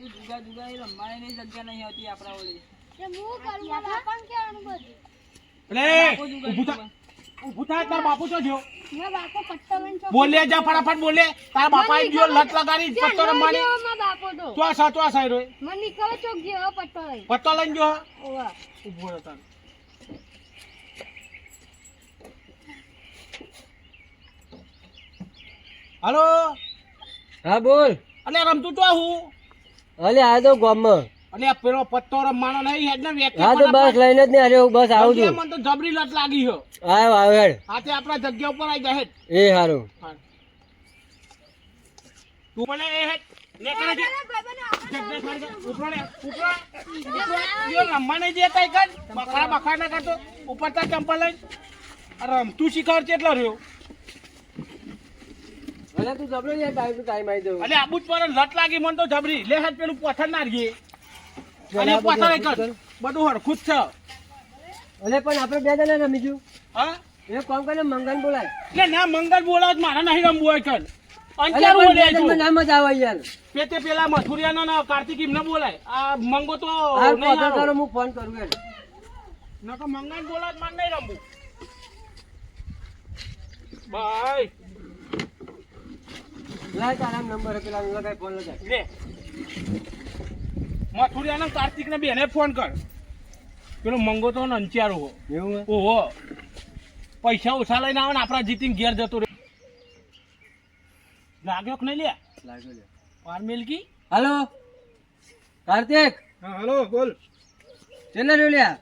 બધું જુગા જુગા એ રમવાની જગ્યા નહીં હતી આપણા એટલે ચોક- બોલે જા ફટાફટ બોલે. તાર બાપા જો લત લગાડી ત્યાં રમવાની. જેવો મારો બાપો તો. તો આ સા આ સાઈડ મને નીકળો ચોક જેવો પટ્ટો લઈને. પત્તો લઈને જો ઓવા. રહો તાર. હાલો? હા બોલ. અલે રમતું તો હું? અલે આ તો ગામમાં. આ પેલો પત્તો રમવાનો નહીં ને વ્યક્તિ હા તો બસ લઈને જ ને અરે બસ આવું છું. મને તો જબરી લત લાગી છે. આવ આવ હેડ. આ આપણા જગ્યા ઉપર આવી જાય એ હારું. તું મને એ હેડ. ને કરે છે. ઉપરો ને, ઉપરો. યો. બખાડા બખાડા કરતો. ઉપર તાર ચંપલ લઈ. રમતું શીખવાડ છે એટલો રહ્યો. અલે તું જબરો યાર ટાઈમ ટુ ટાઈમ આવી જવું અલે આબુ જ પર લટ લાગી મને તો જબરી. લે હાથ પેલું પોથર નાખીએ અને પોથર એક બધું હરખું જ છે. અલે પણ આપણે બે જણા રમીશું હા? એ કોમ કરીને મંગન બોલાય. એટલે ના મંગળ બોલાવ મારા નહીં રમવું હોય કર બોલે આવે યાર. તે તે પેલા મથુરિયાનો ના કાર્તિક એમને બોલાય. આ મંગો તો નહીં પોતો હું ફોન કરું યાર નકર મંગાઈને બોલાવ મારે નહીં રમવું. ભાઈ. લાય તારા નંબર પેલા લગાય ફોન લગાય. લે. મથુરિયા ને કાર્તિક ને બેને ફોન કર. પેલો મંગો તો નંચારો હો. એવું હે? ઓહો. પૈસા ઓછા લઈને આવે ને આપણા જીતીને ઘેર જતો રહે. લાગ્યો કે નહીં લે લાગ્યો લે પાર મિલકી? હાલો? કાર્તિક? હા હલો બોલ. ચેલે રહ્યો લ્યા?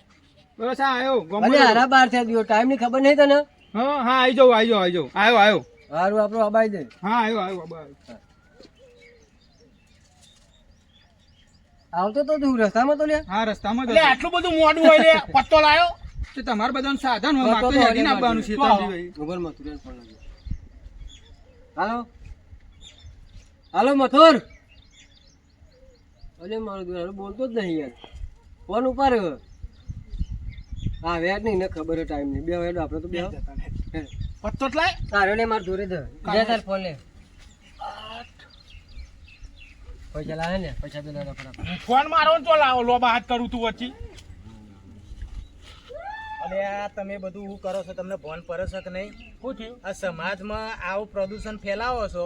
બસ આ આવ્યો અલે હરા બાર થયા ગયો ટાઈમની ખબર નહીં તને? હા હા આવી જાઉં આવી જાઉં આવી જાઉં. આવ્યો આવ્યો હારું આપણો અબાઈ દે. હા આવ્યો આવ્યો અબાઈ. આવતો તો તું રસ્તામાં તો લે હા રસ્તામાં જ એટલે આટલું બધું મોડું હોય લે પત્તો લાયો? તે તમાર બધાનું સાધન હોય મારે તો હેડીને હજી આવવાનું છે તો આવો. ભાઈ. મોબાઈલ મથુર ફોન લાગ્યો હાલો. હાલો મથુર. અરે મારો દુરારો બોલતો જ નહીં યાર. ફોન ઉપાડ્યો. હા વેટ નહીં ને ખબર ટાઈમ નહીં બે વેડ આપણે તો બે પત્તો લાય. તારો ને માર જોડે દે. લે તાર ફોન લે. પૈસા લાવે ને પૈસા તો ના ફટાફટ. ફોન મારો તો લાવો લોબા હાથ કરું તું વચ્ચે. અને આ તમે બધું હું કરો છો તમને ભોન પર છે કે નહીં? શું થયું? આ સમાજમાં આવું પ્રદૂષણ ફેલાવો છો.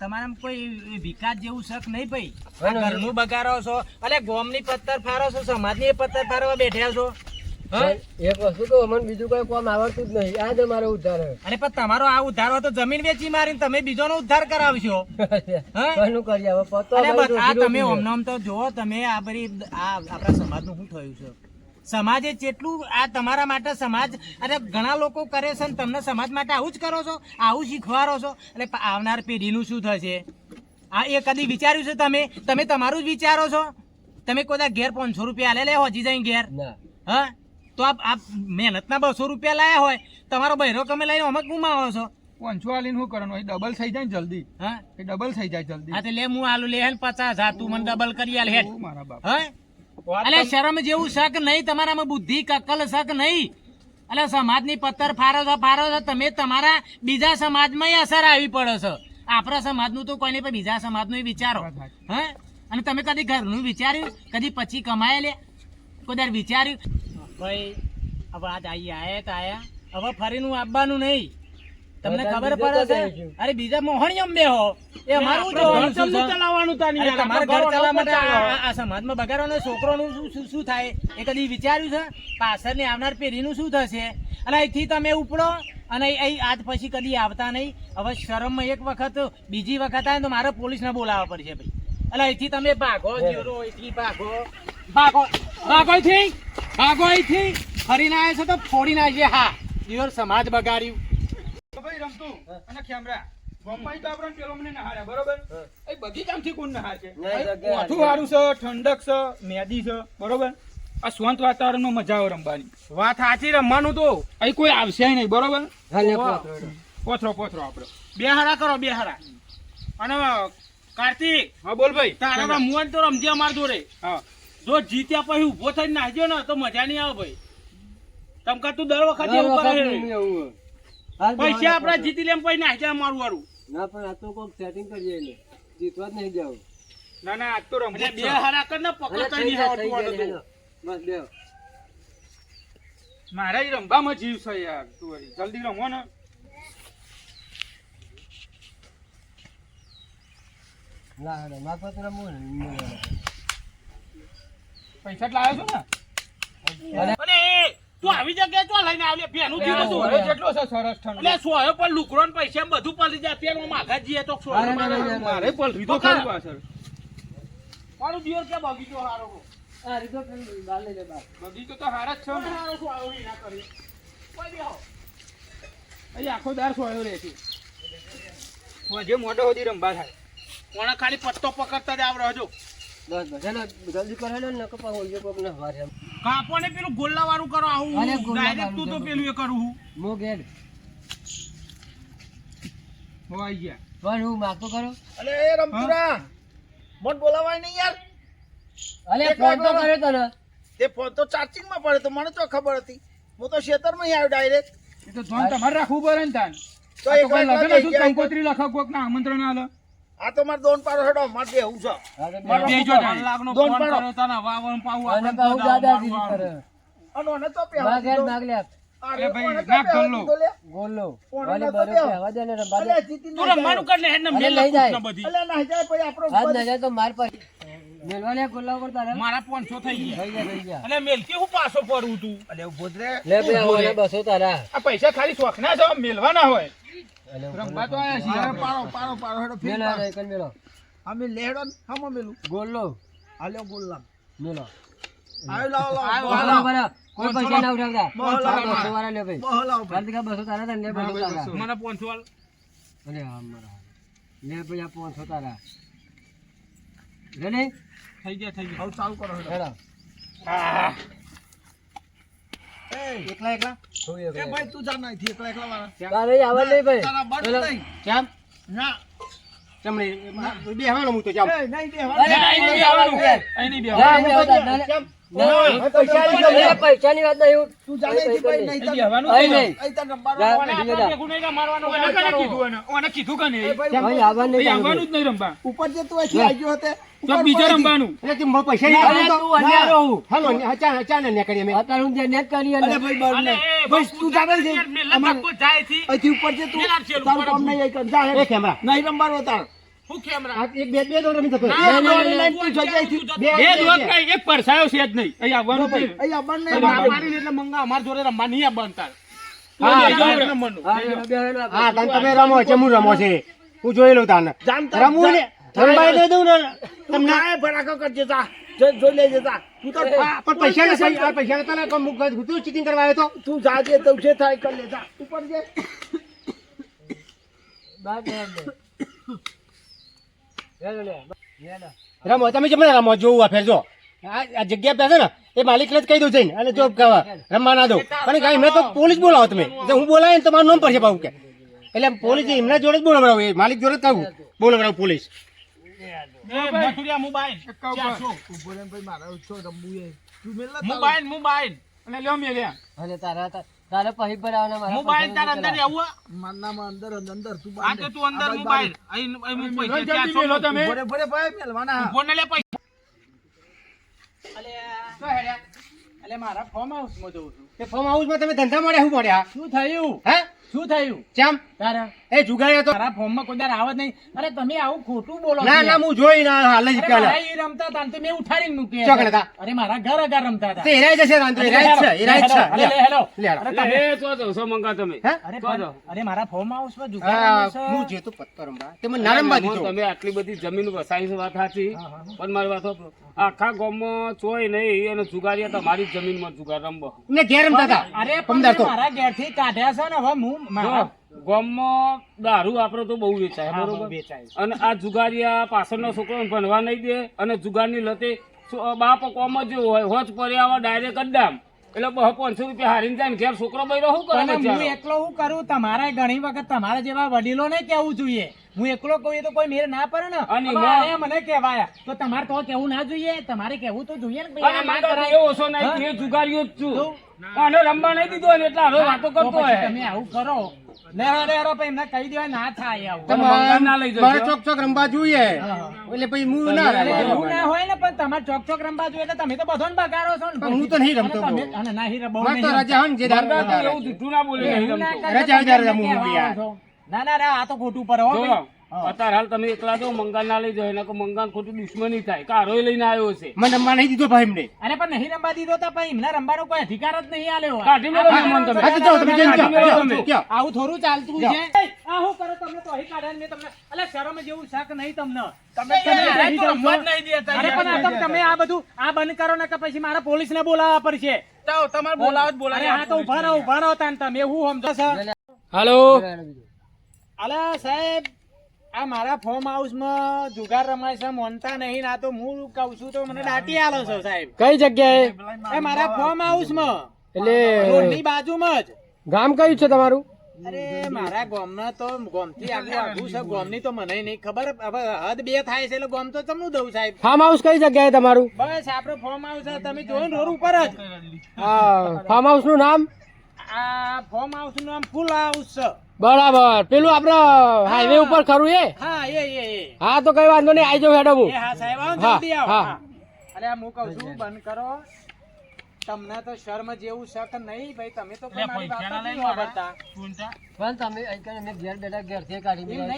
તમારા કોઈ વિકાસ જેવું શક નહીં ભાઈ? ઘરનું બગાડો છો. અલે ગોમની પથ્થર ફારો છો સમાજની પથ્થર ફારવા બેઠ્યા છો? એક વસ્તુ તો અમને બીજું કોઈ કામ આવડતું જ નહીં. આ જ અમારો ઉદ્ધાર હે પણ તમારો આ ઉદ્ધાર હોય જમીન વેચી મારીને તમે બીજોનો ઉદ્ધાર કરાવશો. હવે પતો આ તમે રોટી ઓમ નોમ તો જુઓ તમે આ બધી આ આપણા સમાજનું શું થયું છે? સમાજે જેટલું આ તમારા માટે સમાજ અને ઘણા લોકો કરે છે ને તમને સમાજ માટે આવું જ કરો છો આવું શીખવાડો છો. એટલે આવનાર પેઢીનું શું થશે? આ એ કદી વિચાર્યું છે તમે? તમે તમારું જ વિચારો છો? તમે કોઈ ઘેર પાંચસો રૂપિયા લે લે હોજી જાય ઘેર? હા? તો આપ આપ મહેનતના બસો રૂપિયા લાયા હોય. તમારો બહેરો તમે લઈને અમે ગુમાવો છો. પાંચસો આલીને શું કરવાનું? એ ડબલ થઈ જાય ને જલ્દી. હા? એ ડબલ થઈ જાય જલ્દી. હા તો લે હું આલુ લે હે પચાસ હા તું મને ડબલ કરી આલ હેડ મારા બાપ. હે? અલે શરમ જેવું શક નહીં તમારામાં બુદ્ધિ કકલ શક નહીં. અલે સમાજની પત્તર ફારો છો ફારો છો તમે તમારા બીજા સમાજમાં અસર આવી પડે છે. આપણા સમાજનું તો કોઈ નહીં પણ બીજા સમાજનું વિચારો. હે? અને તમે કદી ઘરનું વિચાર્યું? કદી પછી કમાયેલે? કોઈ વિચાર્યું? ભાઈ હવે આજ આઈ આયા તો આયા. હવે ફરીનું આવવાનું નહીં. તમને ખબર પડે છે? અરે બીજા મોહણીયમ બેહો. એ અમારું જોવાનું? ચલાવવાનું તા નહીં તમારે ઘર ચલાવવા માટે. આ- સમાજમાં બગાડવાનો છોકરોનું શું શું થાય? એ કદી વિચાર્યું છે? પાછળની આવનાર પેઢીનું શું થશે? અને અહીંથી તમે ઉપડો અને અહીં આજ પછી કદી આવતા નહીં. હવે શરમમાં એક વખત બીજી વખત આવે તો મારે પોલીસને બોલાવવા પડશે ભાઈ. એટલે અહીંથી તમે ભાગો જીરો અહીંથી ભાગો. ભાગો ભાગો અહીંથી ભાગો અહીંથી. ફરીને આવે છે તો ફોડીને આવે હા. જીવર સમાજ બગાડ્યું. ભાઈ રમતું અને ખેમરા ગોપાઈ તો આપણને પેલો મને નહાડ્યા બરોબર? એ બધી કામથી કોણ નહાર છે? ના, એ જગ્યાએ ઓઠું સારું છે ઠંડક છે મેદી છે બરોબર? આ શાંત વાતાવરણમાં મજા આવે રમવાની. વાત સાચી રમવાનું તો. અહીં કોઈ આવશે નહીં બરોબર. પોથરો પોથરો આપણે બે હારા કરો બે હારા અને કાર્તિક! હા બોલ ભાઈ. તારા રમવું તો રમજે અમાર જોડે. હા. જો જીત્યા પછી ઊભો થઈને નાખજો ને તો મજા નહીં આવે ભાઈ. તમકા તું દર વખતે એવું કરે પૈસા આપડા જીતી લેમ પછી નાખજે મારું વારું. ના પણ આ તો કોક સેટિંગ કરીએ એટલે જીતવા જ નહીં જાવ. ના ના આજ તો રમવું બે હારા કર ને પકડતા નહીં આવતું. બસ બેહો. મારા રમવામાં જીવ છે યાર તું જલ્દી રમો ને. ના, ના, મારે પાસે રમવું ને, પૈસા જ લાવ્યો છો ને અને તું આવી જગ્યાએ તો લઈને પેનું બધું સોયો જેટલો છે સરસ ઠંડો. એટલે સોયો પણ લુકડો ને પૈસા બધું પડી જાય પેલું માઘા જઈએ તો સોયો મારે. પલરી તો. ખરી પાછળ. મારું દિયોર કે બગીચો હારો આ રીતો લઈ લે. બગીચો તો હારા જ છે ને. હારો કરી કોઈ અહીં આખો દાર સોયો રહે છે જે મોટો સુધી રમવા થાય કોણે ખાલી પત્તો પકડતા જ આવડે હજો બસ, બસ. હેલો, જલ્દી કરો હેલો, નકર કપા ઓલિયો કોક ને વારે એમ. કાપો ને પેલું ગોલ્લા વાળું કરો આવું અરે, ડાયરેક્ટ તું તો પેલું એ કરું હું. મો ગેડ હો આઈ ગયા. પણ હું માગતો કરો અલે એ રમપુરા મન બોલાવાય નહીં યાર. અલે ફોન તો કર્યો તને. તે ફોન તો ચાર્જિંગમાં પડે તો મને તો ખબર હતી. હું તો ખેતરમાં આવ્યો ડાયરેક્ટ એ તો ધોન તમારે રાખવું પડે ને તાન. તો એક કોઈ વાર લગન હતું, કંકોત્રી લખા કોક ના આમંત્રણ આલે. આ તો મારે દોન પાડો હેડો મારે બેહું છે હા, તો મારો બેહો. બેહજો તાણી. દોન પાડો અને પાછું દાદાગીરી કરે અનો ને તો દીધો. માગ લે. અરે ભાઈ, પહેવા ગલ્લો. દીધો લે. ગોલો વાલી બરો બેહો? આવા દે ને બાજે. અલે તું ના કર લે ને અરે મેલ લઈ જાય. બધી અલે ના જાય પછી આપણો આજ ના જાય તો માર પર મેલવા ગોલ્લા ગોલા ઉપર તારે મારા પાંચસો થઈ ગયા થઈ ગયા થઈ ગયા અને કે હું પાછો પડું તું અલે ઊભો રે. લે બે આવો ને બસો તારા આ પૈસા ખાલી શોખ ના જો મેલવાના હોય અલે રમવા તો આયા છીએ. પાડો પાડો પાડો હેડો ફીર મેલો એકન મેલો અમે લેડો હમો મેલું. ગોલો હાલ્યો ગુલામ મેલો. આયો લાવો લાવો બસો લાવો. કોઈ પૈસા ના ઉઠાવતા. બસો વાળા લે ભાઈ બહો લાવો ભાઈ. ચાલ તો બસો તારા લે બસો તારા મને પાંચસો વાળ અરે હા મારા લે ભાઈ આ પાંચસો તારા. રેડી? થઈ ગયા થઈ ગયા. હવે ચાલુ કરો હેડો. એકલા એકલા? એ ભાઈ તું જા નહીં એકલા એકલા વાળા. તારે આવવા નહીં ભાઈ. તારા પેલો- નહીં. કેમ? ના. કેમ નહીં? બેહવાનો હું તો એ નહીં બેહવાનું. નહીં બેહવાનું. નહીં બેહવાનું. ના, પૈસાની વાત નહીં, પૈસાની વાત નહીં તું જા નહીં. રમવાનું. કીધું રમવા ઉપર જે તું હતે બીજે. રમવાનું. અન્યારો હું. હાલો અત્યારે હું નેટ કરી અને ભાઈ. તું જા નહીં યાર, જઈ. મેલા અમારે ધક્કો જાય થી. અહીંથી ઉપર જે તું તારું કામ નહીં અહીં કર. જા હેડ. નહીં રમવાનું તાર હું કેમેરા ના, ના, તું બે એક પરસાયો છે જ નહીં અહીં આવવાનું જ નહીં. નહીં. મારા એટલે મંગા અમાર જોડે રમવા નહીં બનતા હા, એક હા. નંબરનું. હા, બે હેડો આપણે. હા તને તમે રમો છે હું રમો છે હું જોઈ લઉં તાને રમવું ને રમવાય દે દઉં ને તમને કરજે જા. જોઈ લેજે જા. તું તો પણ પૈસા ને પૈસા તને કોણ મુક તું ચીટિંગ કરવા આવ્યો તો તું જાજે તો જે થાય કરી લેતા ઉપર જે બાર બે હેડ દે. હેડો લે, હેડો. રમો તમે જેમ રમો જોવું આ ફેર જો. આ જગ્યા પે છે ને એ માલિકને જ કહી દઉં જઈને અને જો કહેવા રમવા ના દઉં પણ કાંઈ મેં તો પોલીસ બોલાવો તમે. હું બોલાવે ને તમારું મારું નામ પડશે પાછું કે. એટલે પોલીસ એમના જોડે જ બોલાવડાવું એ માલિક જોડે જ કહું બોલાવડાવું પોલીસ. મોબાઈલ મોબાઈલ અને લ્યો મેલ્યા. અને તારા તારા પછી ભરાવાના મારા મોબાઈલ તાર અંદર પૈસા આવું મારનામાં અંદર અંદર તું આ તો તું અંદર મોબાઈલ. અહીં અહીં હું પૈસા ક્યાં છો તમે. ભરે ભરે ભાઈ મેલવાના. ફોન લે પૈસા તો હેડ્યા. એટલે મારા ફોર્મ હાઉસમાં જઉં છું. તે ફોર્મ હાઉસમાં તમે ધંધા મળ્યા શું મળ્યા શું થયું? હે? શું થયું? ચમ? તારા એ જુગાડ્યા તો તારા ફોર્મમાં કોઈ દાડો આવત નહીં. અરે તમે આવું ખોટું બોલો ના ના હું જોઈ ના હાલે જ પેલા એ રમતા હતા તો મેં ઉઠાડીને મૂકી ચોકડ? અરે મારા ઘર આગળ રમતા તા તે હેરાઈ જશે રાંધો હેરાઈ જ છે અરે, છે. લે, હેલો. તો સો મંગા તમે- અરે અરે મારા ફોર્મમાં હા, જુગાડ હું જે તો પત્તર રમવા. તે મને નરમવા દીધો. તમે આટલી બધી જમીન વસાઈ છે વાત સાચી. પણ મારી વાત આખા ગામમાં ચોય નહીં અને જુગારીયા તમારી જ જમીનમાં જુગાર રમવો. ને ઘેર રમતા તા અરે પણ તો મેં મારા ઘેરથી કાઢ્યા છે ને હવે હું મારા ગામમાં દારૂ વાપરો તો બહુ વેચાય બરોબર? અને આ જુગારિયા પાછળનો છોકરો ભણવા નહીં દે અને જુગારની લતે બાપ કોમ જ હોય હોજ પડ્યા ડાયરેક્ટ અડ્ડામ એટલે બહુ પાંચસો રૂપિયા હારીને જાય ઘેર છોકરો બૈરો શું કરે હું? એકલો હું કરું? તમારે ઘણી વખત તમારા જેવા વડીલો ને કેવું જોઈએ. હું એકલો કહું એ તો કોઈ મેળ ના પડે ને. અને મને કહેવાય. તો તમારે તો કેવું ના જોઈએ? તમારે કેવું તો જોઈએ ને ભાઈ અને મારે તો કરાય. ઓછો નહીં એ જુગારીઓ જ છું. આને રમવા નહીં દીધો ને એટલે હવે વાતો કરતો હોય. તમે આવું કરો. લે અરે અરે ભાઈ એમને કહી દેવાય ના થાય આવું. તમે ના લઈ જજો. મારે ચોક ચોક રમવા જોઈએ. એટલે પછી હું ના રમવા ના હોય. ને પણ તમારે ચોક ચોક રમવા જોઈએ એટલે તમે તો બધોને બગાડો છો ને. હું તો નહીં રમતો. અને તમે- બહુ. અને ના હીરા બહુ મારે તો નહીં રજા હોય ને જે તો રજા એવું જૂઠું ના બોલે નહીં રજા હજાર રમું હું યાર. ના ના ના આ તો ખોટું પર હો અત્યારે હાલ તમે એકલા જો મંગળ ના લઈ જાય એને મંગળ ખોટી દુશ્મની થાય. કારો લઈને આવ્યો છે. મને રમવા નહીં દીધો ભાઈ એમને. અરે પણ નહીં રમવા દીધો તો ભાઈ એમને રમવાનો કોઈ અધિકાર જ નહીં આલ્યો કાઢી આ તમે. જાઓ, જઈને. આવું થોડું ચાલતું છે. આ હું કરો તમને તો અહીં કાઢ્યા મેં તમને એટલે શરમ જેવું શાક નહીં તમને. તમે નહીં દેતા અરે પણ આ તો તમે આ બધું આ બંધ કરો ને કે પછી મારા પોલીસ ને બોલાવવા પડશે. તમારે બોલાવો જ અરે બોલાવો હા તો ઊભા રહો ઊભા રહો તાન તમે હું સમજો સર હાલો. અલા સાહેબ આ મારા ફોર્મ હાઉસમાં જુગાર રમાય છે મોનતા નહીં ના તો હું કહું છું તો મને દાટી આલો છો સાહેબ. કઈ જગ્યાએ? એ મારા ફોર્મ હાઉસમાં એટલે રોડની બાજુમાં જ. ગામ કયું છે તમારું? અરે મારા ગામના તો ગામથી આગળ આગું છે ગામની તો મને નહીં ખબર. હવે હદ બે થાય છે એટલે ગામ તો તમને દઉં સાહેબ. ફાર્મ હાઉસ કઈ જગ્યાએ તમારું? બસ આપણો ફોર્મ હાઉસ છે તમે જોયો ને રોડ ઉપર જ. આ ફાર્મ હાઉસનું નામ? આ ફોર્મ હાઉસનું નામ ફૂલ હાઉસ છે. બરાબર. પેલું આપડે હાઈવે ઉપર ખરું એ? હા એ હા તો કઈ વાંધો નહીં આવી જાઉં હેડો હું હા સાહેબ આવો હા, જલ્દી આવો. હા. હા. અરે આ હું કહું છું બંધ કરો. તમને તો શર્મ જેવું શક નહીં ભાઈ તમે તો કોઈ મારી વાત નહીં સાંભળતા. પણ તમે અમે ઘેર બેઠા ઘેરથી કાઢી નહીં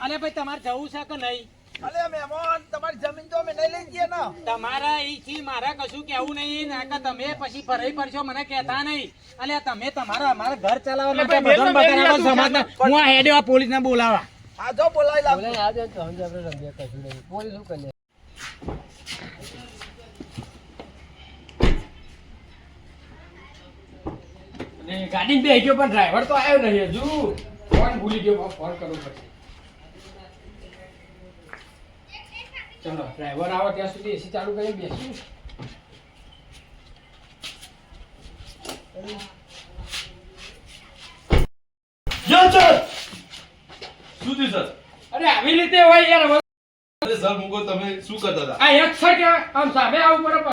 અરે ભાઈ તમારે જવું છે કે નહીં. અલે મહેમાન તમારી જમીન તો અમે નહીં લઈ જઈએ ને. તમારા અહીંથી મારા કશું કેવું નહીં ના તમે પછી ફરાઈ પડશો મને કહેતા નહીં. અલ્યા તમે તમારા અમારા ઘર ચલાવવા માટે ભાઈ, બધાને મેં તો બગાડવા મેં હું આ હેડે આ પોલીસને બોલાવા. આ જો બોલાવી લાવ પોલીસ શું કરી ગાડી બે ગયો પણ ડ્રાઈવર તો આવ્યો નહીં હજુ. ફોન ભૂલી ગયો ફોન કરવો પડશે ચલો ડ્રાઈવર આવે ત્યાં સુધી એસી ચાલુ કરી બેસું અરે આવી રીતે હોય યાર હવે. સર મૂકો તમે શું કરતા હતા? આ એક છે કે આમ સામે આવું બરોબર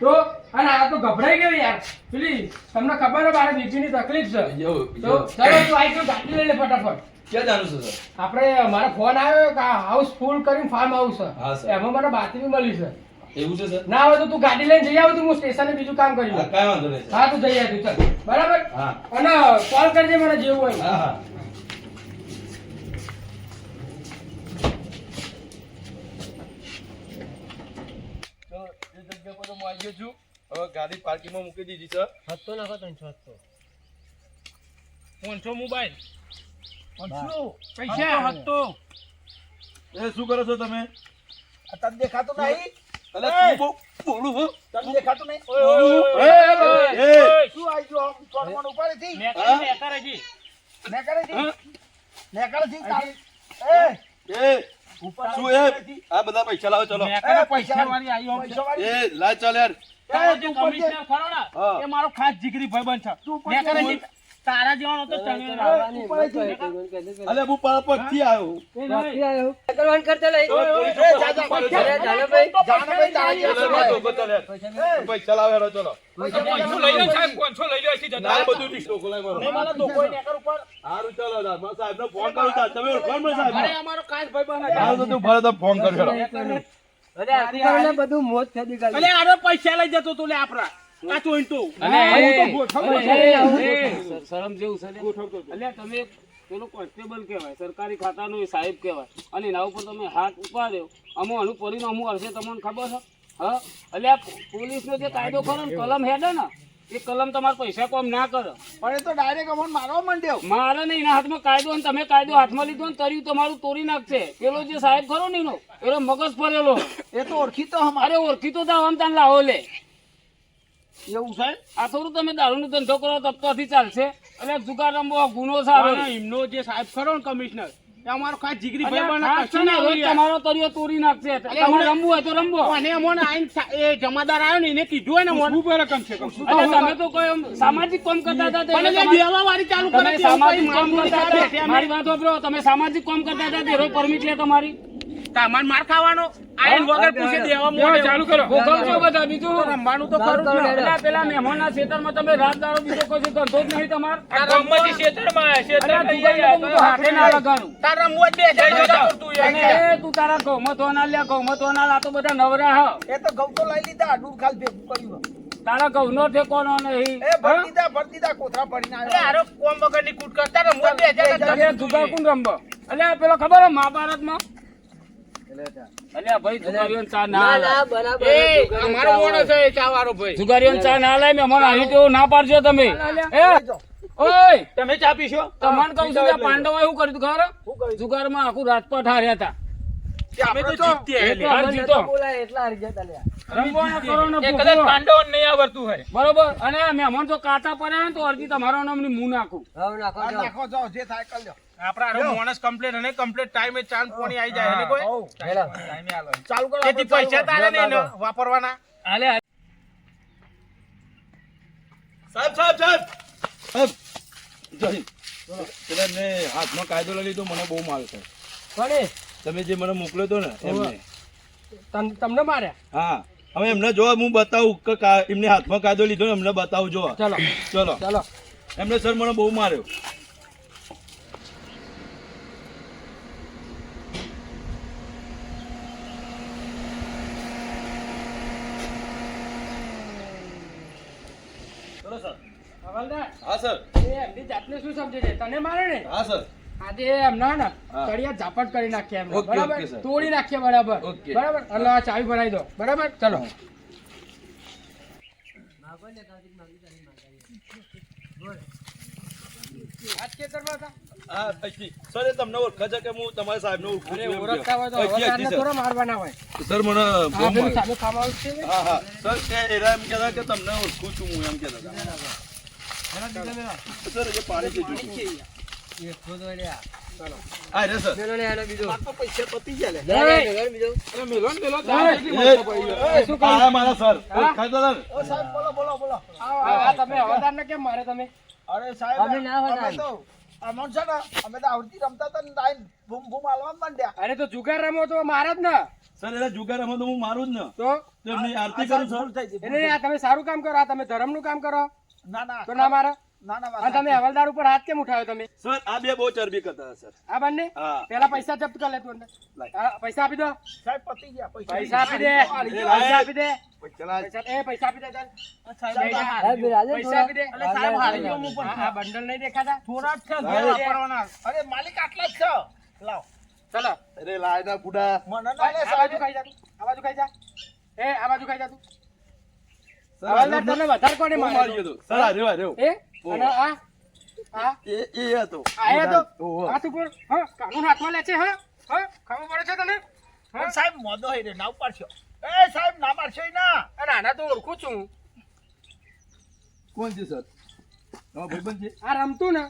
તો અને આ તો ગભરાઈ ગયો યાર. પેલી તમને ખબર છે મારે બીપી ની તકલીફ છે. તો ચલો તું આવી ગાડી લઈ લે ફટાફટ. ક્યાં જાણું છું સર આપણે મારો ફોન આવ્યો કે હાઉસ ફૂલ કરીને ફાર્મ હાઉસ હા, છે સર. એમાં મને બાતમી મળી છે. એવું છે સર ના હોય તો તું ગાડી લઈને જઈ આવ તો હું સ્ટેશને બીજું કામ કરી લઉં. કાંઈ વાંધો નહીં સર હા તું જઈ આવ તું ચાલ. બરાબર? હા. અને કોલ કરજે મને જેવું હોય. હા હા. તો એ જગ્યા પર તો હું આવી ગયો છું. હવે ગાડી પાર્કિંગમાં મૂકી દીધી છે હતો નાખો ત્રણસો હતો પાંચસો મોબાઈલ. પૈસા. હતો એ શું કરો છો તમે? તને દેખાતું નહીં? અલે તું બોલું હો? તને દેખાતું નહીં? એ, એ, એ, શું આવી ગયો આમ ચોરમણ ઉપાડી થી હા? મેં કરે થી મેં કરે થી તારી- એ! એ, શું એ? આ બધા પૈસા લાવો ચલો. એ પૈસા વાળી આવી પૈસા વાળી. એ લાય ચાલ યાર. એ તું ઉપર જે. હા. એ મારો ખાસ જીગરી ભાઈબંધ તું ઉપર. છે. તારા જેવાનો તો તને અલે હું પરથી આવ્યો કરવાનું કરતા લઈ એ ભાઈ તારા જેવા ચલો. લો. પૈસા બધું મારો. નેકર ઉપર ચાલો ફોન કરું. તમે અરે ભાઈબંધ સારું તો તું ફરે તો ફોન કરજો અરે બધું મોત થઈ ગયું અલે આરો પૈસા લઈ જતો તું લે આપડા આ તો શરમ જેવું છે ને. તમે પેલો કોન્સ્ટેબલ કહેવાય સરકારી ખાતાનો એ સાહેબ કહેવાય. અને એના ઉપર તમે હાથ ઉપાડ્યો. અમુક આનું પરિણામ હશે તમને ખબર છે? હા? અલ્યા પોલીસનો જે કાયદો ખરો ને કલમ હેડે ને એ કલમ તમારે પૈસા કોમ ના કરો. પણ એ તો ડાયરેક્ટ અમને મારવા માંડ્યો. મારે નહીં એના હાથમાં કાયદો અને તમે કાયદો હાથમાં લીધો ને તર્યું તમારું તોડી નાખશે. પેલો જે સાહેબ ખરો ને એનો એનો મગજ ફરેલો. એ તો ઓળખીતો અમારે. ઓળખીતો તો આમ તાન લાવો લે. એવું છે? આ થોડું તમે દારૂનો ધંધો કરો તપતોથી ચાલશે. એટલે જુગાર રમવો ગુનો સારો. એમનો જે સાહેબ ખરો ને કમિશનર અમારો ખાસ જીગરી ભાઈ ખાસ છે ને, રોજ તમારો તળિયો તોડી નાખશે. તમારે રમવું હોય તો રમવો. અને અમોને આઈને એ જમાદાર આવ્યો ને એને કીધું હોય ને મોને. છે તમે તો કોઈ સામાજિક કામ કરતા હતા ચાલુ કરે સામાજિક કામ કરતા હતા. મારી વાત સાંભળો તમે સામાજિક કામ કરતા હતા તે રોજ પરમિટ લે તમારી. તમારે માર ખાવાનો? આયન વગર પૂછે દેવા મોડે ચાલુ કરો. ભોગવજો બધા બીજું? રમવાનું તો ખરું જ ને. અલ્યા, પેલા મહેમાનના ખેતરમાં તમે રાત દાડો બીજો કોઈ કરતો જ નહીં તમાર. આ રમવાથી અલ્યા, છેતરમાં દુબઈમાં તો હાથે ના લગાડું. તાર રમવું જ બે જઈ જતા. તું હોય. અને એ તું તારા ગૌમતો ના લ્યા ગૌમતો ના આ તો બધા નવરા હ. એ તો ગૌ તો લઈ લીધા ડૂર ખાલ ભેગું કર્યું તારા ઘઉંનો ઠેકોનો નહીં એ ભરતીદા ભરતીદા કોથરા અરે આવ્યા. હારો કોમ વગરની કૂટ કરતા રમવું બે જતા અલ્યા, જુગાર કોણ રમવો? અલ્યા પેલો ખબર હે મહાભારતમાં? અલ્યા એવું જુગારીઓને ના હાલે. એ અમારો મોણસ છે એ ચાવાળો ભાઈ. જુગારીઓને ચા ના લાય મહેમાન આવી તેવું ના પાડજો તમે. એ તમે ચા પીશો? તમને કહું છું કે આ પાંડવોએ શું કર્યું ખબર? જુગારમાં આખું રાજપાટ હાર્યા હતા. અમે તો જીત્યા એટલે હાર જીતો રમવાના કરો ને એ કદાચ ભૂખો. નહીં આવડતું હોય. બરોબર. અને મહેમાન તો કાચા પડ્યા ને તો અરજી તમારો નામની મું નાખું. નાખો જાઓ. જે થાય કરી લો આપડા કમ્પ્લેટ અને કમ્પ્લેટ ટાઈમે ચાંદ પોણી આવી જાય એને કોઈ? ચાલુ કરો તેથી પૈસા તારે નહીં વાપરવાના. હાલે સાહેબ સાહેબ સાહેબ. સાહેબ મેં હાથમાં કાયદો લઈ લીધો મને બહુ માર છે. તમે જે મને મોકલ્યો હતો ને એમને. તમ- તમને માર્યા? હા. હવે એમને જો હું બતાવું કે એમને હાથમાં કાયદો લીધો ને એમને બતાવું જો ચલો. ચલો. ચલો. એમને સર મને બહુ માર્યો. હા સર. એ એમની જાતને શું સમજે છે? તને મારે ને? હા સર. આજે એમના ને હા. તળિયા ઝાપટ કરી નાખીએ એમ બરાબર? તોડી નાખીએ બરાબર. બરાબર? એટલે આ ચાવી ભરાઈ દો. બરાબર? ચલો. આજ ખેતરમાં હતા? હા પછી. સર એ તમને ઓળખે છે કે હું તમારા સાહેબને ઓળખું છું એમ ઓળખતા હોય તો થોડા મારવાના હોય સર. સર મને આ બહુ પેલું ખાવાનું છે હા હા. સર એ એરા એમ કહેતા કે તમને ઓળખું છું હું એમ કહેતા હતા. સર એ પાણી છે. હા રે સર. એ, આ મારા સર. ઓળખાતા હતા ને? ઓ સાહેબ બોલો બોલો બોલો. આ આ તમે હવાલદારને કેમ મારે તમે? અરે અમે તો ને ને જુગાર રમો તો મારે જ ને. સર એટલે જુગાર રમો તો હું મારું જ ને. તો? એમની આરતી કરું સર તમે સારું કામ કરો આ તમે ધર્મનું કામ કરો? ના ના. તો ના મારે? ના ના તમે હવાલદાર ઉપર હાથ કેમ ઉઠાવ્યો તમે? સર આ બે બહુ ચરબી કરતા સર. આ બંને? પેલા પૈસા જપ્ત કરી લે તું અંદર. હા, પૈસા આપી દો. સાહેબ પતી ગયા પૈસા. પૈસા આપી દે. પૈસા આપી દે. પૈસા એ પૈસા આપી દે ચાલ. પૈસા આપી દે. એટલે સાહેબ હારી ગયો હું. હા, હા, બંડલ નહીં દેખાતા. થોડા જ છે બે સાહેબ. વાપરવાના. અરે માલિક આટલા જ છે. લાવ. ચલો. અરે લાય ના બુડા મને ના લે આ બાજુ ખાઈ જા તું. આ બાજુ ખાઈ જા. એ આ બાજુ ખાઈ જા તું. સર હવાલદાર તને વધારે કોને માર્યો? સર રેવા એ અને આ આ. એ એ હતો. આયા તો હાથ ઉપર હા કાનૂન હાથમાં લે છે હા હા ખબર પડે છે તને? પણ સાહેબ મોદો હઈ રે ના ઉપાડશો. એ સાહેબ ના મારશો ના. અરે આના તો ઓળખું છું. કોણ છે સર? તમારા ભાઈબંધ છે? આ રમતું ને.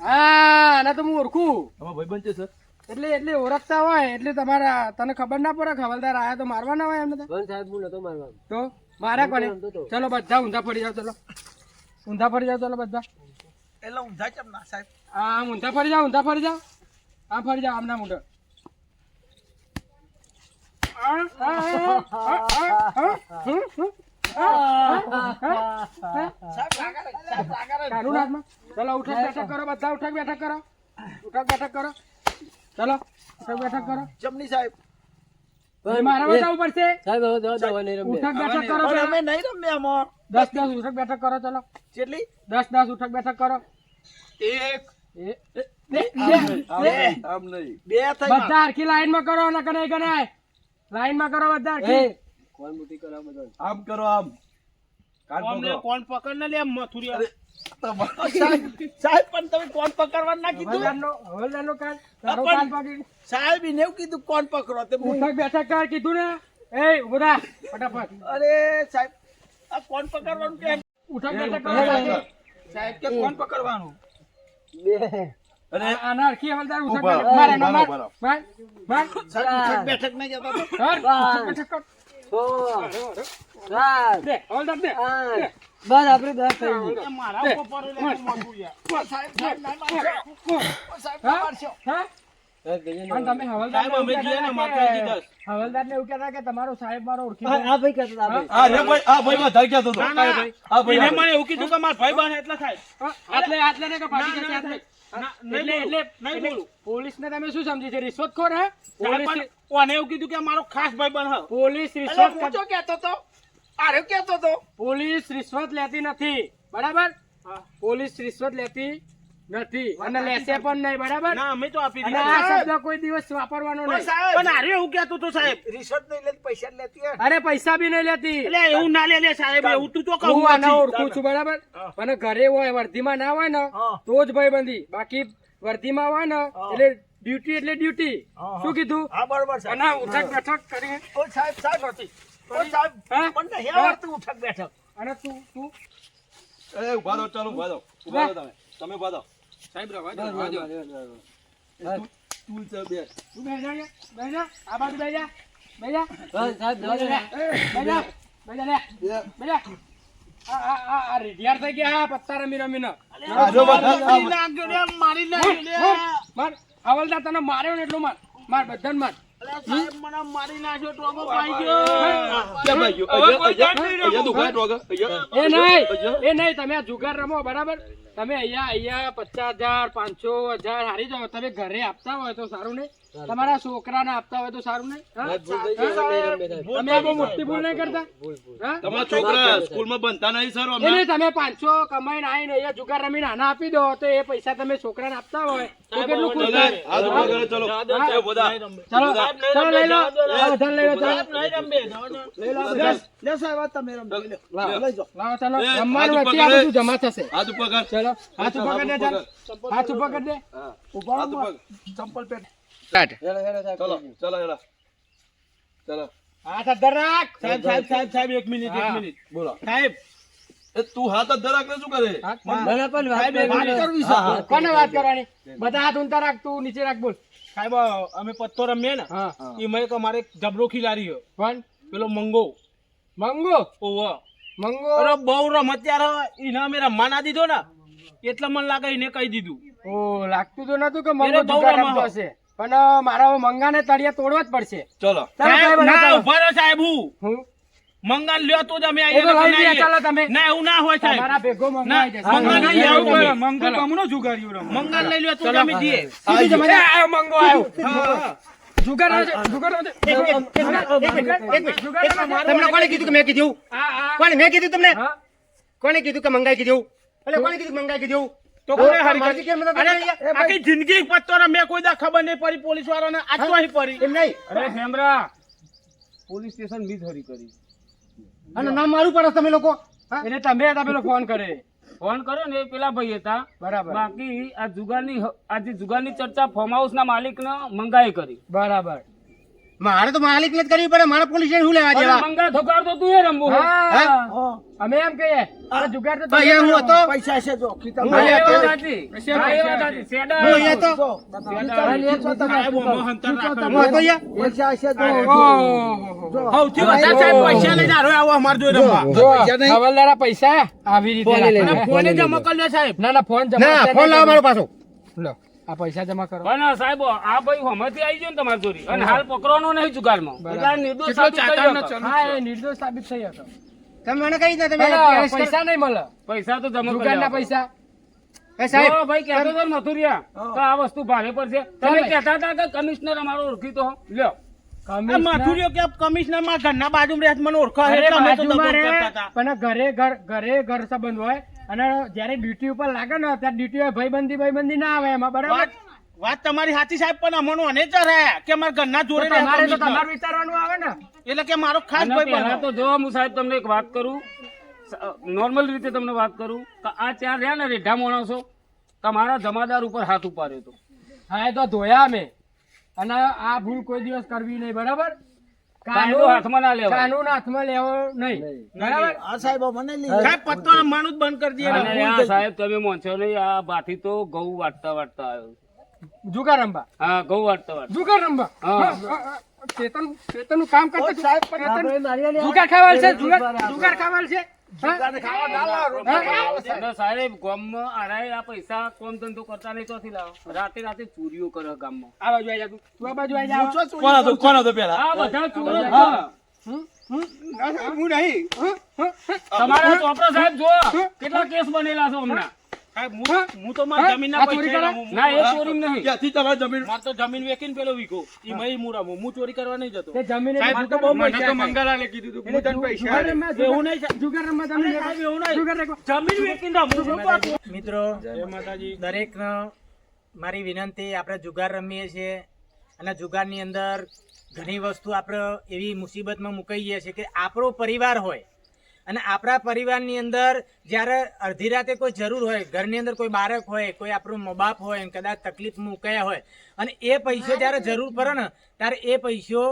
હા આના તો હું ઓળખું. તમારા ભાઈબંધ છે સર? એટલે એટલે ઓળખતા હોય એટલે તમારા તને ખબર ના પડે ખબરદાર આયા તો મારવાના હોય એમને તો? તો? મારા કોને? ચલો બધા ઊંધા પડી જાવ ચલો. ઊંધા પડી જાવ ચાલો બધા. એટલે ઊંધા કેમ ના સાહેબ? આમ ઊંધા ફરી જાવ ઊંધા ફરી જાવ આમ ફરી જાવ આમના મુંડો. સાહેબ સાહેબ ચલો ઉઠક બેઠક કરો બધા ઉઠક બેઠક કરો. ઉઠક બેઠક કરો. ચલો ઉઠક બેઠક કરો. જમની સાહેબ. મારા બતાવવું પડશે? ઉઠક બેઠક કરો અમે નહીં રમ્યા આમાં. દસ દસ ઉઠક બેઠક કરો ચલો. કેટલી દસ દસ ઉઠક બેઠક કરો. એક. બધા હરખી લાઈનમાં કરો ના કનાય કનાય લાઈનમાં કરો બધા હરખી. આમ કરો આમ. કાન અમને કોણ પકડ ને લે મથુરી સાહેબ સાહેબ પણ તમે કોણ પકડવાનું ના કીધું? હવાલદારનો હવાલદારનો કાન તારો કાન પકડી. સાહેબ એને એવું કીધું કોણ પકડો? તે ઉઠક બેઠક કર કીધું ને? એ બધા ફટાફટ. અરે સાહેબ આ કોણ પકડવાનું કે ઉઠક બેઠક કરો સાહેબ કે કોણ પકડવાનું અને આ- આના હરખી હવાલદાર ઉઠક બેઠક. માર એનો, માર. માર, માર. સાહેબ, બેઠક નહીં જતા તો. ઉઠક બેઠક કર. દે, હવાલદાર દે. દે. મારા ઉપર પડેલો તું મોટું યાર. સાહેબ, સાહેબ, ના મારશો. સાહેબ, હા? મારશો. હા? અને તમે હવાલદાર સાહેબ, અમે જઈએ ને માતાજી દસ. હવાલદાર ને એવું કહેતા કે તમારો સાહેબ મારો ઓળખી આ રે ભાઈ આ ભાઈ વધારે કહેતો હતો ના, ના. આ ભાઈ મને એવું કીધું કે મારા ભાઈ બને એટલે થાય આટલે આટલે ને કે ફાટી ના, આટલે. ના, એટલે નહીં એટલે બોલું, નહીં એટલે બોલું. પોલીસને તમે શું સમજી છે રિશ્વતખોર હે પોલીસ કોને એવું કીધું કે મારો ખાસ ભાઈ બન પોલીસ રિશ્વત કેતો તો તો. આરે કેતો તો. પોલીસ રિશ્વત લેતી નથી બરાબર પોલીસ રિશ્વત લેતી નથી. અને લેશે પણ નહીં બરાબર? ના અમે તો આપી દીધા. આ શબ્દ કોઈ દિવસ વાપરવાનો નહીં. પણ આરે એવું કહેતું તો સાહેબ. રિશ્વત નહીં લેતી પૈસા લેતી હોય. અરે પૈસા બી નહીં લેતી. એટલે એવું ના લે લે સાહેબ એવું તું તો કહું હું આને ઓળખું છું બરાબર? અને ઘરે હોય વર્ધીમાં ના હોય ને તો જ ભાઈબંધી. બાકી વર્ધીમાં હોય ને એટલે ડ્યુટી એટલે ડ્યુટી. શું કીધું? હા, બરોબર સાહેબ. અને ઉઠક બેઠક કરી. ઓ સાહેબ, સાહેબ. ઓ સાહેબ, હા? પણ નહીં આવડતું ઉઠક બેઠક. અને તું તું? એ ઊભા દો ચાલો ઊભા દો ઊભા દો તમે. તમે ઊભા રહો. સાહેબ રવા દો, રવા દો. તું છે બે તું બેસ જા અહીંયા, જા. આ બાજુ બેસ જા. બેસ જા. બેસ જા. બેસ જા. બેસ જા લે. જા. આ- આ- આ- આ રીઢિયાર થઈ ગયા પત્તા રમી રમીને. આ મારી નાખ્યો લે, મારી નાખ્યો લે. માર હવાલદાર તને માર્યો ને એટલું માર માર બધાને માર એ નહીં એ નહીં તમે આ જુગાર રમો બરાબર તમે અહીંયા અહીંયા પચાસ હજાર, પાંચસો હજાર હારી જાઓ. તમે ઘરે આપતા હોય તો સારું નહીં તમારા છોકરાને આપતા હોય તો સારું નહીં? તમે બહુ મોટી ભૂલ નહીં કરતા? તમારા છોકરા સ્કૂલમાં બનતા નહીં સર એ અમે તમે પાંચસો કમાઈને આવીને અહીંયા જુગાર રમીને આના આપી દો તો એ પૈસા તમે છોકરાને આપતા હોય. તો કેટલું ખુશ ચલો, થાય? ચલો. ચલો ચલો લઈ લો વધારે લઈ લો. લઈ લો. લે, સાહેબ, તમે રમજો. લે, લઈ જાઓ. લાવો ચાલો. રમવાનું વચ્ચે આ બધું જમા થશે. હાથ ઉપર કર. ચલો. હાથ ઉપર કરી દે હાથ ઉપર કરી દે. ઊભા હાથ રહો, ઉપર ચંપલ પહેર. ચલો ચલો ચલો ચલો. હા અધર રાખ. સાહેબ સાહેબ સાહેબ સાહેબ એક મિનિટ એક. મિનિટ. બોલો. સાહેબ. એ તું હાથ ધરાક ને શું કરે? સાહેબ એક વાત મિનિટ. કરવી છે. કોને વાત કરવાની? બધા હાથ ઊંચા રાખ તું નીચે રાખ બોલ. સાહેબ અમે પત્તો રમીએ ને હા. એમાં એક અમારે જબરો ખિલાડી છે. પેલો મંગો. મંગો? ઓવો મંગો? અરે બહુ રમત ત્યારે એને અમે રમવા ના દીધો ને એટલે મને લાગે એને કહી દીધું. ઓ લાગતું તો નતું કે મંગો બહુ રમ હશે. પણ મારા મંગાને તળિયા તોડવા જ પડશે. ચલો. ના. ઊભા રહો સાહેબ હું? લ્યો તો તમે. ના એવું ના હોય તમારા સાહેબ ભેગો મંગો જશે. મંગો નહીં આવું તમે. કમનો જુગાર્યું રમો. મંગન લઈ લ્યો તો જ અમે જઈએ. સીધું જમાડે. એ આયો મંગો આવ્યો. જુગાર. જુગાર તમને કોણે કીધું કે મેં કીધું. કોણે મેં કીધું તમને? કોને કોણે કીધું કે મંગાઈ કીધું? એટલે કોણે કીધું મંગાઈ કીધું? તો કોને હારી મારી કેમ નતા અરે આખી જિંદગી પત્તો ને મેં કોઈ દા ખબર નહીં પડી પોલીસ વાળાને આજ તો અહીં પડી. એમ નહીં. અરે હેમરા પોલીસ સ્ટેશન બી ધરી કરી. અને નામ મારું પડે તમે લોકો? એટલે તમે હતા પેલો ફોન કરે. ફોન કર્યો ને એ પેલા ભાઈ હતા. બરાબર. બાકી આ જુગારની આજે જુગારની ચર્ચા ફોર્મ હાઉસ ના માલિક ને મંગાઈ કરી. બરાબર. મારે તો માલિક ને જ કરવી પડે મારા પોલીસ શું લેવા દેવા? મંગા ઠોકારતો તું એ રમવું હા. અમે એમ કહીએ અરે જુગાર તો તમે હું હતો? પૈસા છે જો કીતા હું એ વાત તો-. પૈસા એ વાત પૈસા સેડા- હું એ તો. હું હતો અહીંયા? પૈસા છે જો. સૌથી વધારે સાહેબ પૈસા લઈને આરો આવો અમાર જોઈ રમવા. પૈસા નહીં? હવાલદારા પૈસા આવી રીતે ફોન ફોને જમા કરી લે સાહેબ. ના ના ફોન જમા ના ફોન લાવો મારો પાછો. લો. આ પૈસા જમા કરો. પણ સાહેબ આ ભાઈ હમણાંથી આવી ગયો ને તમારી ચોરી અને હાલ પકડવાનો નહીં જુગારમાં. બધા નિર્દોષ સાબિત થઈ હતો. હા એ નિર્દોષ સાબિત થઈ હતો. તમે મને કહી દે તમે. પૈસા નહીં મળે. પૈસા તો જમા જુગારના પૈસા. સાહેબ ભાઈ કહેતો હતો મથુરિયા તો આ વસ્તુ ભારે પડશે. તમે કહેતા હતા કે કમિશનર અમારો ઓળખીતો લ્યો. આ માથુરીઓ કે કમિશનરમાં ઘરના બાજુ રહે મને ઓળખા. ઘરે એટલે અમે તો બાજુમાં દગો રહે, કરતા હતા. પણ ઘરે ઘર ઘરે ઘર સંબંધ હોય અને જયારે ડ્યુટી ઉપર લાગે ને ત્યારે ડ્યુટી હોય ભાઈબંધી ભાઈબંધી ના આવે એમાં બરાબર? વાત તમારી સાચી સાહેબ પણ અમોનો અને રહે કે મારા ઘરના જોડે તમારે તો તમારું વિચારવાનું આવે ને. એટલે કે મારો ખાસ ભાઈ પહેલા તો જો હું સાહેબ તમને એક વાત કરું. નોર્મલ રીતે તમને વાત કરું કે આ ચાર રહ્યા ને રેઢા માણસો તમારા જમાદાર ઉપર હાથ ઉપાડ્યો હતો. હા એ તો ધોયા અમે. અને આ ભૂલ કોઈ દિવસ કરવી નહીં બરાબર? કાયદો હાથમાં ના લેવાય. કાનૂન હાથમાં લેવો નહીં. બરાબર? આ સાહેબ મને લીધા સાહેબ પત્તો રમવાનું જ બંધ કરી દે આ સાહેબ તમે મોનસો નહીં આ બાથી તો ઘઉં વાટતા વાટતા આવ્યો. જુગાર રમવા. હા ઘઉં વાટતા વાટતા. હા. ચેતનનું કામ કરતો સાહેબ જુગાર ખાવાલ છે જુગાર જુગાર ખાવાલ છે. સાહેબ ગામમાં આરાય આ પૈસા કોમ ધંધો કરતા નહીં ચોથી લાવો. રાતે રાતે ચોરીઓ કરે ગામમાં. આ બાજુ આવી જા તું. તું આ બાજુ આવી જા કોણ હતો? કોણ હતો પેલા? આ બધા ચોરો હું. નહીં. હં? હં? તમારા ચોપડા સાહેબ જો કેટલા કેસ બનેલા છે હમણાં? હું હું તો મારી પૈસે. ના એ ચોરી નહીં. ક્યાંથી તમારી જમીન મારે તો જમીન વેચીને પેલો વીઘો. ઈ મય હું હું ચોરી કરવા નહીં જતો. તે જમીને સાહેબ, તો બહુ પૈસા ખાય. મંગલાલે કીધું તું હું તને પૈસા એવું નહીં જુગાર રમવા તમે એવું નહીં. જુગાર જમીન વેચીને રમું મિત્રો જય માતાજી. દરેક મારી વિનંતી આપણે જુગાર રમીએ છીએ અને જુગારની અંદર ઘણી વસ્તુ આપણે એવી મુસીબતમાં મુકાઈએ છીએ કે આપણો પરિવાર હોય અને આપણા પરિવારની અંદર જ્યારે અડધી રાતે કોઈ જરૂર હોય, ઘરની અંદર કોઈ બાળક હોય, કોઈ આપણું મા બાપ હોય કદાચ તકલીફ મૂકાયા હોય, અને એ પૈસો જ્યારે જરૂર પડે ને, ત્યારે એ પૈસો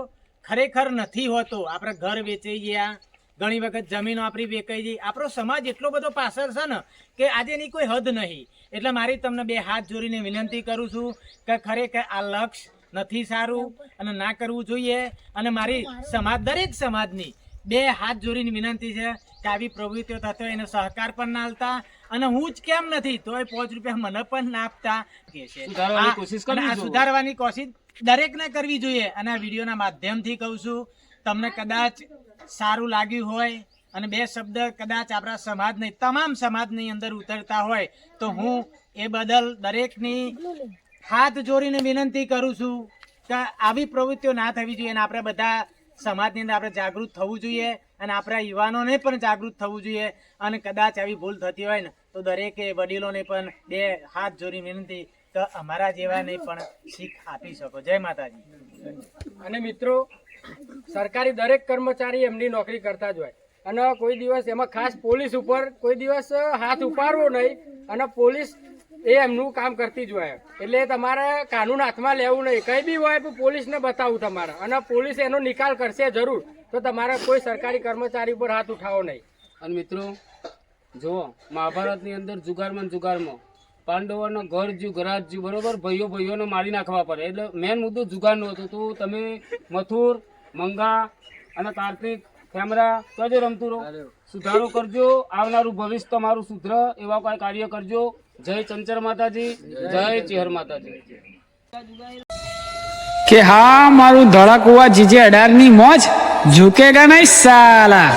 ખરેખર નથી હોતો. આપણે ઘર વેચાઈ ગયા, ઘણી વખત જમીનો આપણી વેચાઈ ગઈ. આપણો સમાજ એટલો બધો પાછળ છે ને, કે આજે એની કોઈ હદ નહીં. એટલે મારી તમને બે હાથ જોડીને વિનંતી કરું છું કે ખરેખર આ લક્ષ્ય નથી સારું અને ના કરવું જોઈએ. અને મારી સમાજ, દરેક સમાજની બે હાથ જોડીની વિનંતી છે કે આવી પ્રવૃત્તિઓ થતો એને સહકાર પણ ના આપતા અને હું જ કેમ નથી તોય પાંચ રૂપિયા મને પણ ના આપતા. કે છે. સુધારવાની કોશિશ દરેકને કરવી જોઈએ અને આ વિડીયોના માધ્યમથી કહું છું તમને કદાચ સારું લાગ્યું હોય અને બે શબ્દ કદાચ આપણા સમાજની તમામ સમાજની અંદર ઉતરતા હોય તો હું એ બદલ દરેકની હાથ જોડીને વિનંતી કરું છું કે આવી પ્રવૃત્તિઓ ના થવી જોઈએ અને આપણે બધા સમાજની અંદર આપણે જાગૃત થવું જોઈએ અને આપણા યુવાનોને પણ જાગૃત થવું જોઈએ અને કદાચ આવી ભૂલ થતી હોય ને, તો દરેકે વડીલોને પણ બે હાથ જોડી વિનંતી તો અમારા જેવાને પણ શીખ આપી શકો. જય માતાજી. અને મિત્રો, સરકારી દરેક કર્મચારી એમની નોકરી કરતા જ હોય. અને કોઈ દિવસ એમાં ખાસ પોલીસ ઉપર કોઈ દિવસ હાથ ઉપાડવો નહીં. અને પોલીસ એ એમનું કામ કરતી જ હોય. એટલે તમારે કાનૂન હાથમાં લેવું નહીં. કંઈ બી હોય તો પોલીસને બતાવવું તમારે. અને પોલીસ એનો નિકાલ કરશે જરૂર. તો તમારે કોઈ સરકારી કર્મચારી ઉપર હાથ ઉઠાવો નહીં. અને મિત્રો જુઓ મહાભારતની અંદર જુગારમાં જુગારમાં. પાંડવોનો ઘર જ્યુ ગરાજ જ્યુ બરોબર? ભાઈઓ ભાઈઓને મારી નાખવા પડે. એટલે મેન મુદ્દો જુગારનો હતો. તો તમે મથુર મંગા અને કાર્તિક કેમેરા તો જ રમતું રહો. સુધારો કરજો. આવનારું ભવિષ્ય તમારું સુધર. એવા કોઈ કાર્ય કરજો. જય ચંચર માતાજી, જય ચિહર માતાજી. કે હા, મારું ધડાકુવા કુવા જીજે અઢારની મોજ ઝુકેગા નહીં સાલા.